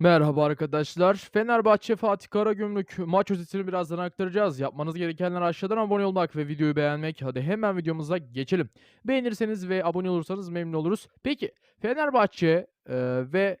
Merhaba arkadaşlar. Fenerbahçe Fatih Karagümrük maç özetini birazdan aktaracağız. Yapmanız gerekenler aşağıdan abone olmak ve videoyu beğenmek. Hadi hemen videomuza geçelim. Beğenirseniz ve abone olursanız memnun oluruz. Peki Fenerbahçe e, ve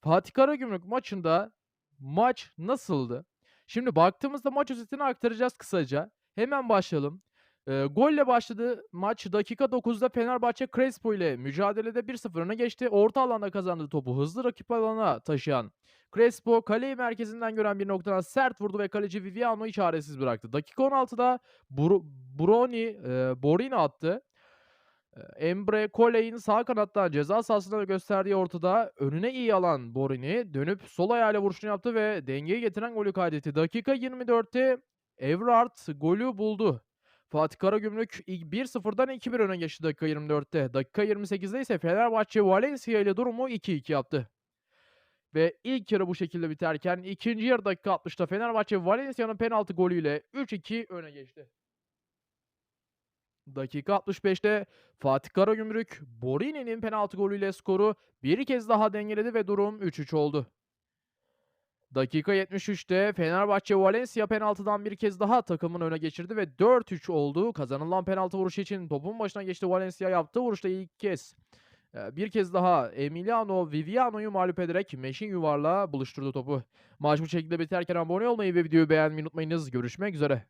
Fatih Karagümrük maçında maç nasıldı? Şimdi baktığımızda maç özetini aktaracağız kısaca. Hemen başlayalım. E, golle başladı maç. Dakika 9'da Fenerbahçe Crespo ile mücadelede 1-0 öne geçti. Orta alanda kazandığı topu hızlı rakip alana taşıyan Crespo kaleyi merkezinden gören bir noktadan sert vurdu ve kaleci Viviano'yu çaresiz bıraktı. Dakika 16'da Bru Bruni, eee, Borini attı. Emre Coley'in sağ kanattan ceza sahasına gösterdiği ortada önüne iyi alan Borini dönüp sol ayağıyla vuruşunu yaptı ve dengeyi getiren golü kaydetti. Dakika 24'te Evrard golü buldu. Fatih Karagümrük ilk 1-0'dan 2-1 öne geçti dakika 24'te. Dakika 28'de ise Fenerbahçe Valencia ile durumu 2-2 yaptı. Ve ilk yarı bu şekilde biterken ikinci yarı dakika 60'ta Fenerbahçe Valencia'nın penaltı golüyle 3-2 öne geçti. Dakika 65'te Fatih Karagümrük Borini'nin penaltı golüyle skoru bir kez daha dengeledi ve durum 3-3 oldu. Dakika 73'te Fenerbahçe Valencia penaltıdan bir kez daha takımın öne geçirdi ve 4-3 oldu. Kazanılan penaltı vuruşu için topun başına geçti Valencia yaptığı vuruşta ilk kez Eee, bir kez daha Emiliano Viviano'yu mağlup ederek meşin yuvarlağa buluşturdu topu. Maç bu şekilde biterken abone olmayı ve videoyu beğenmeyi unutmayınız. Görüşmek üzere.